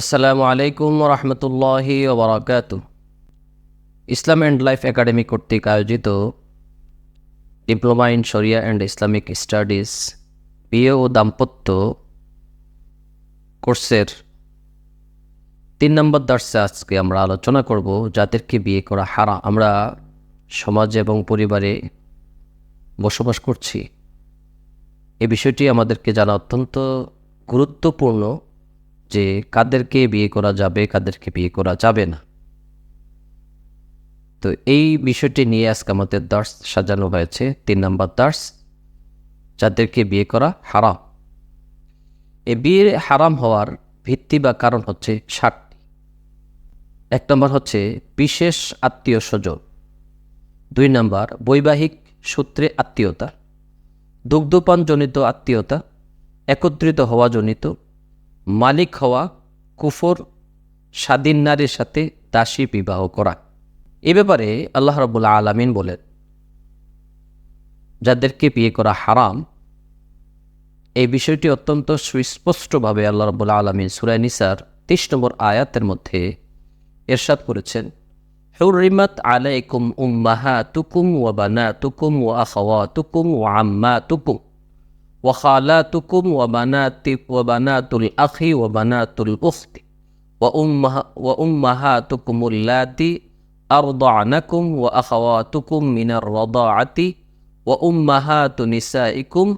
আসসালামু আলাইকুম রহমতুল্লাহ ওবরাকাত। ইসলাম অ্যান্ড লাইফ একাডেমি কর্তৃক আয়োজিত diploma in sharia and Islamic studies, বিয়ে ও দাম্পত্য কোর্সের তিন নম্বর দর্শে আজকে আমরা আলোচনা করব যাদেরকে বিয়ে করা হারা আমরা সমাজ এবং পরিবারে বসবাস করছি। এ বিষয়টি আমাদেরকে জানা অত্যন্ত গুরুত্বপূর্ণ। যে কাদেরকে বিয়ে করা যাবে, কাদেরকে বিয়ে করা যাবে না। তো এই বিষয়টি নিয়ে আজকে আমাদের দার্স সাজানো হয়েছে। তিন নম্বর দার্স যাদেরকে বিয়ে করা হারাম। এই বিয়ে হারাম হওয়ার ভিত্তি বা কারণ হচ্ছে ষাটটি এক নম্বর হচ্ছে বিশেষ আত্মীয় স্বজন। দুই নম্বর বৈবাহিক সূত্রে আত্মীয়তা। দুগ্ধপানজনিত আত্মীয়তা, একত্রিত হওয়া জনিত মালিক হওয়া কুফর স্বাধীন নারীর সাথে দাসী বিবাহ করা এ ব্যাপারে আল্লাহ রবুল্লা আলমিন বলেন যাদেরকে বিয়ে করা হারাম এই বিষয়টি অত্যন্ত সুস্পষ্টভাবে আল্লাহ রবুল্লা আলমিন সুরাই নিসার তেইশ নম্বর আয়াতের মধ্যে এরশাদ করেছেন حرمت عليكم أمهاتكم وبناتكم وأخواتكم وعماتكم وخالاتكم وبنات وبنات الأخ وبنات الأخت وأمه وأمهاتكم اللاتي أرضعنكم وأخواتكم من الرضاعة وأمهات نسائكم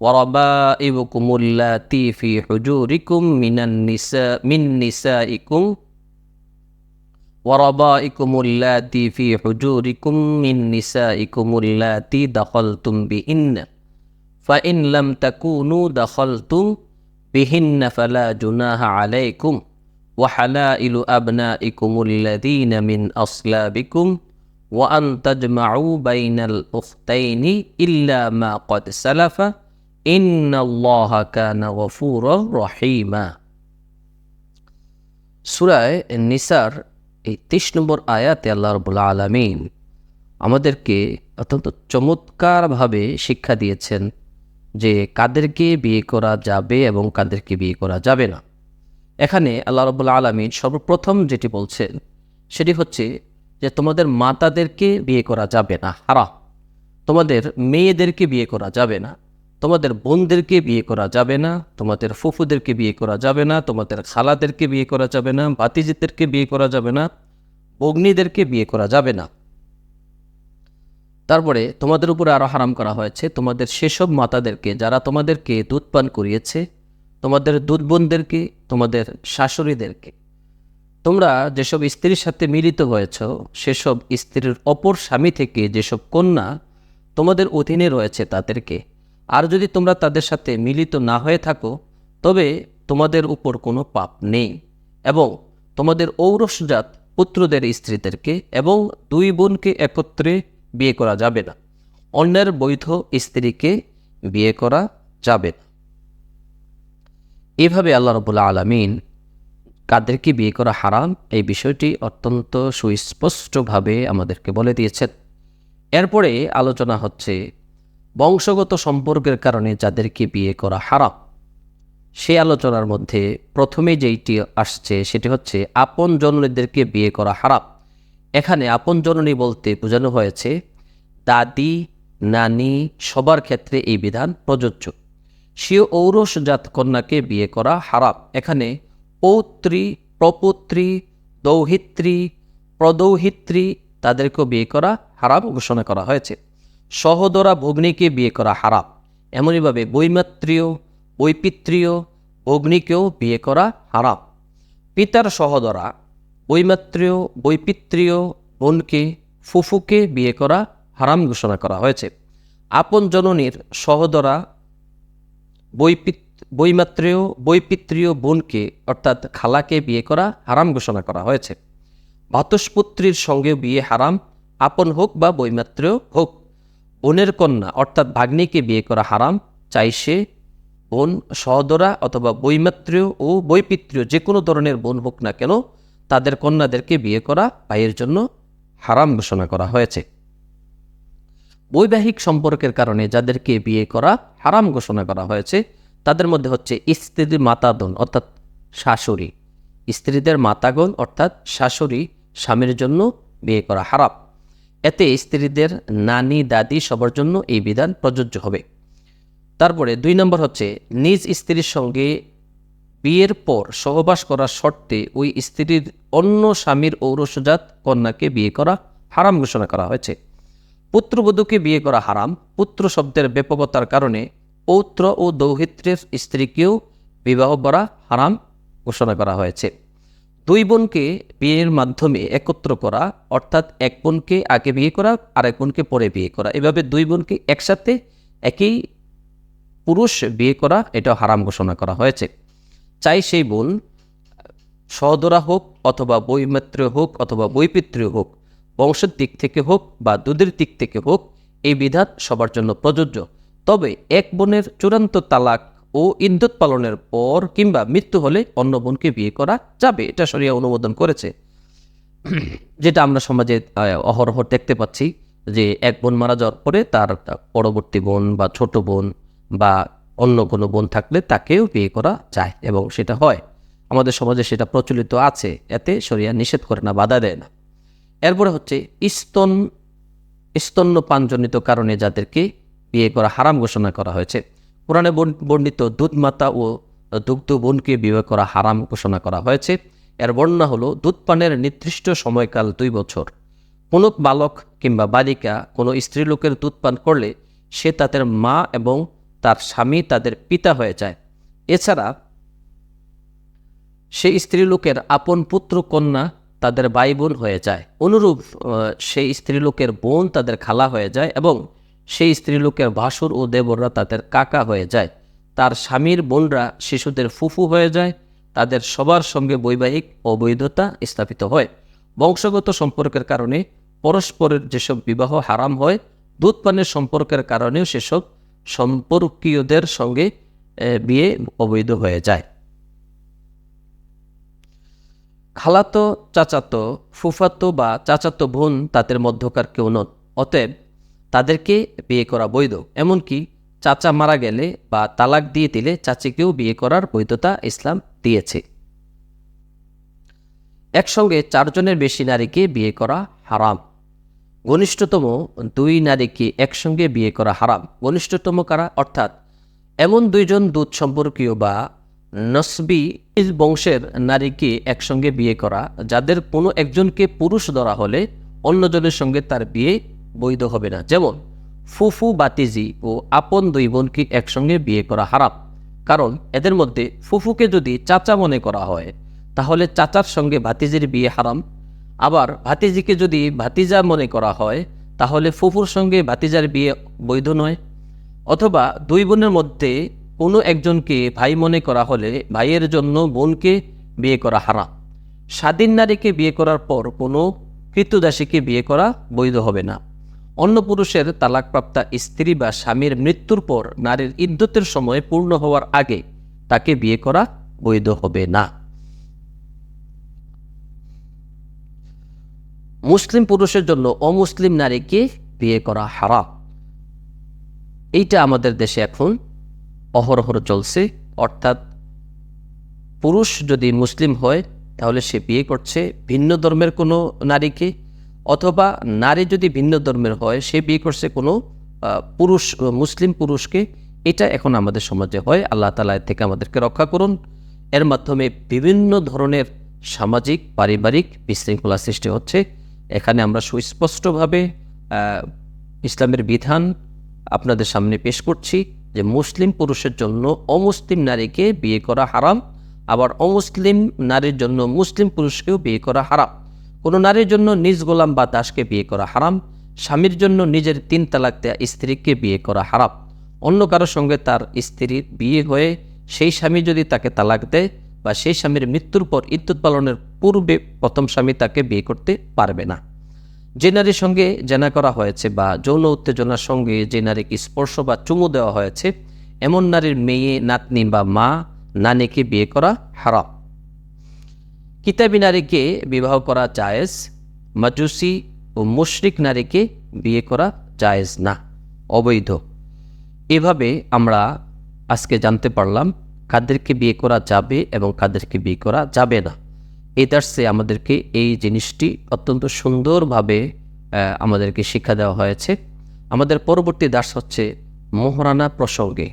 وربائبكم اللاتي في حجوركم من النساء من نسائكم وربائكم اللاتي في حجوركم من نسائكم اللاتي دخلتم بهن فإن لم تكونوا دخلتم بهن فلا جناح عليكم وحلائل أبنائكم الذين من أصلابكم وأن تجمعوا بين الأختين إلا ما قد سلف إن الله كان غفورا رحيما সুরায় নিসার এই তেইশ নম্বর আয়াতে আল্লাহ রবুল্লা আলমিন আমাদেরকে অত্যন্ত চমৎকারভাবে শিক্ষা দিয়েছেন যে কাদেরকে বিয়ে করা যাবে এবং কাদেরকে বিয়ে করা যাবে না। এখানে আল্লাহ রবুল্লা আলমিন সর্বপ্রথম যেটি বলছেন, সেটি হচ্ছে যে তোমাদের মাতাদেরকে বিয়ে করা যাবে না হারা তোমাদের মেয়েদেরকে বিয়ে করা যাবে না, তোমাদের বোনদেরকে বিয়ে করা যাবে না, তোমাদের ফুফুদেরকে বিয়ে করা যাবে না, তোমাদের খালাদেরকে বিয়ে করা যাবে না, ভাতিজিদেরকে বিয়ে করা যাবে না অগ্নিদেরকে বিয়ে করা যাবে না। তারপরে তোমাদের উপরে আরও হারাম করা হয়েছে। তোমাদের সেসব মাতাদেরকে যারা তোমাদেরকে দুধ পান করিয়েছে, তোমাদের দুধ বোনদেরকে তোমাদের শাশুড়িদেরকে। তোমরা যেসব স্ত্রীর সাথে মিলিত হয়েছ, সেসব স্ত্রীর অপর স্বামী থেকে যেসব কন্যা তোমাদের অধীনে রয়েছে তাদেরকে, আর যদি তোমরা তাদের সাথে মিলিত না হয়ে থাকো, তবে তোমাদের উপর কোনো পাপ নেই এবং তোমাদের ঔরসজাত পুত্রদের স্ত্রীদেরকে এবং দুই বোনকে একত্রে বিয়ে করা যাবে না। অন্যের বৈধ স্ত্রীকে বিয়ে করা যাবে না। এভাবে আল্লাহ রবুল্লা আলমিন কাদেরকে বিয়ে করা হারাম, এই বিষয়টি অত্যন্ত সুস্পষ্টভাবে আমাদেরকে বলে দিয়েছেন। এরপরে আলোচনা হচ্ছে বংশগত সম্পর্কের কারণে যাদেরকে বিয়ে করা হারাম। সে আলোচনার মধ্যে প্রথমে যেইটি আসছে সেটি হচ্ছে আপন জননীদেরকে বিয়ে করা হারাম। এখানে আপন জননী বলতে বোঝানো হয়েছে, দাদি, নানি সবার ক্ষেত্রে এই বিধান প্রযোজ্য। স্বীয় ঔরসজাত কন্যাকে বিয়ে করা হারাম। এখানে পৌত্রী, প্রপুত্রী, দৌহিত্রী, প্রদৌহিত্রী তাদেরকেও বিয়ে করা হারাম ঘোষণা করা হয়েছে। সহদরা ভগ্নীকে বিয়ে করা হারাম। এমনইভাবে বৈমাত্রীয়, বৈপিত্রীয় অগ্নিকেও বিয়ে করা হারাম। পিতার সহদরা বৈমাত্রীয়, বৈপিত্রীয় বোনকে ফুফুকে বিয়ে করা হারাম ঘোষণা করা হয়েছে। আপন জননীর সহদরা বৈপিত, বৈমাত্রীয়, বৈপিত্রীয় বোনকে অর্থাৎ খালাকে বিয়ে করা হারাম ঘোষণা করা হয়েছে। ভাতস্পুত্রীর সঙ্গে বিয়ে হারাম, আপন হোক বা বৈমাত্রীয় হোক। বোনের কন্যা অর্থাৎ ভাগ্নিকে বিয়ে করা হারাম, চাই সে বোন, সহদরা অথবা বৈমাত্রীয় ও বৈপিত্রীয় যে কোনো ধরনের বোন হোক না কেন তাদের কন্যাদেরকে বিয়ে করা ভাইয়ের জন্য হারাম ঘোষণা করা হয়েছে। বৈবাহিক সম্পর্কের কারণে যাদেরকে বিয়ে করা হারাম ঘোষণা করা হয়েছে, তাদের মধ্যে হচ্ছে স্ত্রীর মাতাদন অর্থাৎ শাশুড়ি। স্ত্রীদের মাতাগণ, অর্থাৎ শাশুড়ি স্বামীর জন্য বিয়ে করা হারাপ এতে স্ত্রীদের নানি, দাদি সবার জন্য এই বিধান প্রযোজ্য হবে। তারপরে দুই নম্বর হচ্ছে, নিজ স্ত্রীর সঙ্গে বিয়ের পর সহবাস করার শর্তে ওই স্ত্রীর অন্য স্বামীর ঔরসজাত কন্যাকে বিয়ে করা হারাম ঘোষণা করা হয়েছে। পুত্রবধূকে বিয়ে করা হারাম, পুত্র শব্দের ব্যাপকতার কারণে পৌত্র ও দৌহিত্রের স্ত্রীকেও বিবাহ করা হারাম ঘোষণা করা হয়েছে। দুই বোনকে বিয়ের মাধ্যমে একত্র করা, অর্থাৎ এক বোনকে আগে বিয়ে করা আর এক বোনকে পরে বিয়ে করা, এভাবে দুই বোনকে একসাথে একই পুরুষ বিয়ে করা, এটা হারাম ঘোষণা করা হয়েছে। চাই সেই বোন সহদরা হোক অথবা বৈমাত্রীয় হোক অথবা বৈপিত্রীয় হোক, বংশের দিক থেকে হোক বা দুধের দিক থেকে হোক, এই বিধান সবার জন্য প্রযোজ্য। তবে এক বোনের চূড়ান্ত তালাক ও ইদ্যুৎ পালনের পর কিংবা মৃত্যু হলে অন্য বোনকে বিয়ে করা যাবে, এটা সরিয়া অনুমোদন করেছে। যেটা আমরা সমাজে অহরহ দেখতে পাচ্ছি যে এক বোন মারা যাওয়ার পরে তার পরবর্তী বোন বা ছোট বোন বা অন্য কোনো বোন থাকলে তাকেও বিয়ে করা যায় এবং সেটা হয়। আমাদের সমাজে সেটা প্রচলিত আছে, এতে শরিয়া নিষেধ করে না, বাধা দেয় না। এরপরে হচ্ছে স্তন, স্তন্যপানজনিত কারণে যাদেরকে বিয়ে করা হারাম ঘোষণা করা হয়েছে। পুরাণে বর্ণ- বর্ণিত দুধমাতা ও দুগ্ধ বোনকে বিয়ে করা হারাম ঘোষণা করা হয়েছে। এর বর্ণনা হলো, দুধপানের নির্দিষ্ট সময়কাল দুই বছর। কোনো বালক কিংবা বালিকা কোনো স্ত্রীলোকের দুধ পান করলে সে তাদের মা এবং তার স্বামী তাদের পিতা হয়ে যায়। এছাড়া সেই স্ত্রীলোকের আপন পুত্র কন্যা তাদের ভাই বোন হয়ে যায়। অনুরূপ সেই স্ত্রীলোকের বোন তাদের খালা হয়ে যায় এবং সেই স্ত্রীলোকের ভাসুর ও দেবররা তাদের কাকা হয়ে যায়। তার স্বামীর বোনরা শিশুদের ফুফু হয়ে যায়। তাদের সবার সঙ্গে বৈবাহিক অবৈধতা স্থাপিত হয়। বংশগত সম্পর্কের কারণে পরস্পরের যেসব বিবাহ হারাম হয়, দুধ পানের সম্পর্কের কারণেও সেসব সম্পর্কীয়দের সঙ্গে বিয়ে অবৈধ হয়ে যায়। খালাতো চাচাতো, ফুফাতো বা চাচাতো বোন তাদের মধ্যকার কেউ নন। অতএব তাদেরকে বিয়ে করা বৈধ। এমনকি চাচা মারা গেলে বা তালাক দিয়ে দিলে চাচিকেও বিয়ে করার বৈধতা ইসলাম দিয়েছে। একসঙ্গে চারজনের বেশি নারীকে বিয়ে করা হারাম। ঘনিষ্ঠতম দুই নারীকে একসঙ্গে বিয়ে করা হারাম। ঘনিষ্ঠতম কারা? অর্থাৎ এমন দুইজন দুধ সম্পর্কীয় বা নসবি বংশের নারীকে একসঙ্গে বিয়ে করা, যাদের কোনো একজনকে পুরুষ ধরা হলে অন্যজনের সঙ্গে তার বিয়ে বৈধ হবে না। যেমন ফুফু বাতিজি ও আপন দুই বোনকে একসঙ্গে বিয়ে করা হারাম। কারণ এদের মধ্যে ফুফুকে যদি চাচা মনে করা হয়, তাহলে চাচার সঙ্গে ভাতিজির বিয়ে হারাম আবার ভাতিজিকে যদি ভাতিজা মনে করা হয়, তাহলে ফুফুর সঙ্গে ভাতিজার বিয়ে বৈধ নয়। অথবা দুই বোনের মধ্যে কোনো একজনকে ভাই মনে করা হলে ভাইয়ের জন্য বোনকে বিয়ে করা হারাম। স্বাধীন নারীকে বিয়ে করার পর কোনো কৃতদাসীকে বিয়ে করা বৈধ হবে না। অন্য পুরুষের তালাকপ্রাপ্তা স্ত্রী বা স্বামীর মৃত্যুর পর নারীর ইদ্যতের সময় পূর্ণ হওয়ার আগে তাকে বিয়ে করা বৈধ হবে না। মুসলিম পুরুষের জন্য অমুসলিম নারীকে বিয়ে করা হারাম। এইটা আমাদের দেশে এখন অহরহর চলছে। অর্থাৎ পুরুষ যদি মুসলিম হয়, তাহলে সে বিয়ে করছে ভিন্ন ধর্মের কোনো নারীকে, অথবা নারী যদি ভিন্ন ধর্মের হয়, সে বিয়ে করছে কোনো পুরুষ, মুসলিম পুরুষকে। এটা এখন আমাদের সমাজে হয়। আল্লাহ তালা থেকে আমাদেরকে রক্ষা করুন। এর মাধ্যমে বিভিন্ন ধরনের সামাজিক, পারিবারিক বিশৃঙ্খলা সৃষ্টি হচ্ছে। এখানে আমরা সুস্পষ্টভাবে ইসলামের বিধান আপনাদের সামনে পেশ করছি যে মুসলিম পুরুষের জন্য অমুসলিম নারীকে বিয়ে করা হারাম, আবার অমুসলিম নারীর জন্য মুসলিম পুরুষকেও বিয়ে করা হারাম। কোনো নারীর জন্য নিজ গোলাম বা দাসকে বিয়ে করা হারাম, স্বামীর জন্য নিজের তিন তালাক দেয়া স্ত্রীকে বিয়ে করা হারাম। অন্য কারোর সঙ্গে তার স্ত্রীর বিয়ে হয়ে সেই স্বামী যদি তাকে তালাক দেয় বা সেই স্বামীর মৃত্যুর পর ইদ্যুৎ পালনের পূর্বে প্রথম স্বামী তাকে বিয়ে করতে পারবে না। যে নারীর সঙ্গে জেনা করা হয়েছে বা যৌন উত্তেজনার সঙ্গে যে নারীকে স্পর্শ বা চুমু দেওয়া হয়েছে, এমন নারীর মেয়ে, নাতনি বা মা, নানিকে বিয়ে করা হারাম। কিতাবি নারীকে বিবাহ করা জায়েজ, মাজুসি ও মুশরিক নারীকে বিয়ে করা জায়েজ না, অবৈধ। এভাবে আমরা আজকে জানতে পারলাম কাদেরকে বিয়ে করা যাবে এবং কাদেরকে বিয়ে করা যাবে না। এই দার্সে আমাদেরকে এই জিনিসটি অত্যন্ত সুন্দরভাবে আমাদেরকে শিক্ষা দেওয়া হয়েছে। আমাদের পরবর্তী দার্স হচ্ছে মোহরানা প্রসঙ্গে।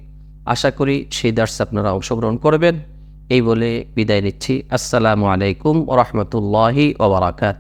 আশা করি সেই দার্সে আপনারা অংশগ্রহণ করবেন। এই বলে বিদায় নিচ্ছি। আসসালামু আলাইকুম ওরহমতুল্লাহি ওবরাকাত